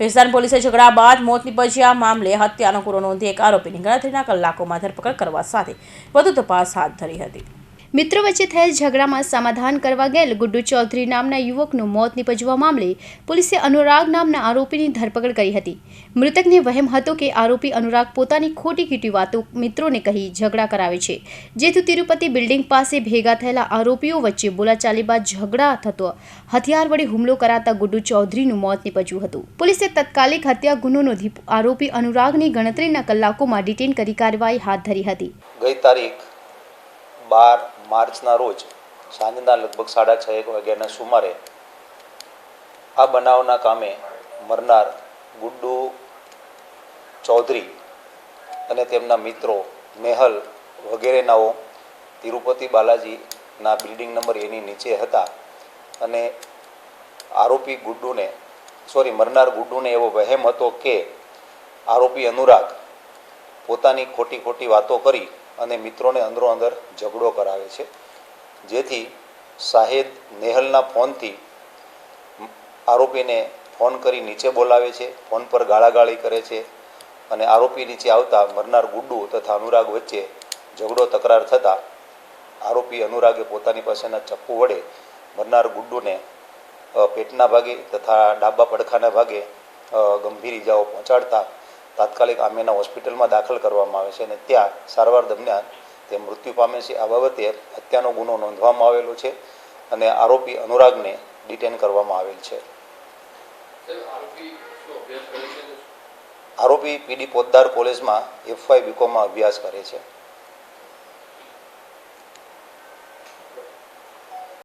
ભેસ્તાન પોલીસે ઝઘડા બાદ મોત આ મામલે હત્યાનો ગુનો નોંધી એક આરોપીની ગણતરીના કલાકોમાં ધરપકડ કરવા સાથે વધુ તપાસ હાથ ધરી હતી. મિત્રો વચ્ચે થયેલ ઝઘડામાં સમાધાન કરવા ગયેલ ગુડ્ડુ ચૌધરી નામના યુવકનું મોત નિપજવા મામલે પોલીસે અનુરાગ નામના આરોપીની ધરપકડ કરી હતી. મૃતકને વહેમ હતો કે આરોપી અનુરાગ પોતાની ખોટી ખીટી વાતો મિત્રોને કહી ઝઘડા કરાવે છે. જેથી તિરુપતિ બિલ્ડિંગ પાસે ભેગા થયેલા આરોપીઓ વચ્ચે બોલાચાલી બાદ ઝઘડા થતો હથિયાર વડે હુમલો કરાતા ગુડ્ડુ ચૌધરીનું મોત નિપજ્યું હતું. પોલીસે તત્કાલિક હત્યા ગુનો નોંધી આરોપી અનુરાગની ગણતરીના કલાકોમાં ડિટેન કરી કાર્યવાહી હાથ ધરી હતી. ગઈ તારીખ બાર માર્ચના રોજ સાંજના લગભગ સાડા છ, એક વાગ્યાના સુમારે આ બનાવના કામે મરનાર ગુડ્ડુ ચૌધરી અને તેમના મિત્રો મેહલ વગેરેનાઓ તિરુપતિ બાલાજીના બિલ્ડિંગ નંબર એની નીચે હતા અને આરોપી ગુડ્ડુને, સોરી, મરનાર ગુડ્ડુને એવો વહેમ હતો કે આરોપી અનુરાગ પોતાની ખોટી ખોટી વાતો કરી અને મિત્રોને અંદરો અંદર ઝઘડો કરાવે છે. જેથી શાહેદ નેહલના ફોનથી આરોપીને ફોન કરી નીચે બોલાવે છે, ફોન પર ગાળાગાળી કરે છે અને આરોપી નીચે આવતા મરનાર ગુડ્ડુ તથા અનુરાગ વચ્ચે ઝઘડો તકરાર થતાં આરોપી અનુરાગે પોતાની પાસેના ચપ્પુ વડે મરનાર ગુડ્ડુને પેટના ભાગે તથા ડાબા પડખાના ભાગે ગંભીર ઇજાઓ પહોંચાડતા તાત્કાલિક આમેના હોસ્પિટલમાં દાખલ કરવામાં આવે છે અને ત્યાં સારવાર દરમિયાન તે મૃત્યુ પામે છે. આ બાબતે હત્યાનો ગુનો નોંધવામાં આવેલો છે અને આરોપી અનુરાગને ડિટેન કરવામાં આવેલ છે. આરોપી પીડી પોદ્દાર કોલેજમાં એફવાય બીકોમમાં અભ્યાસ કરે છે.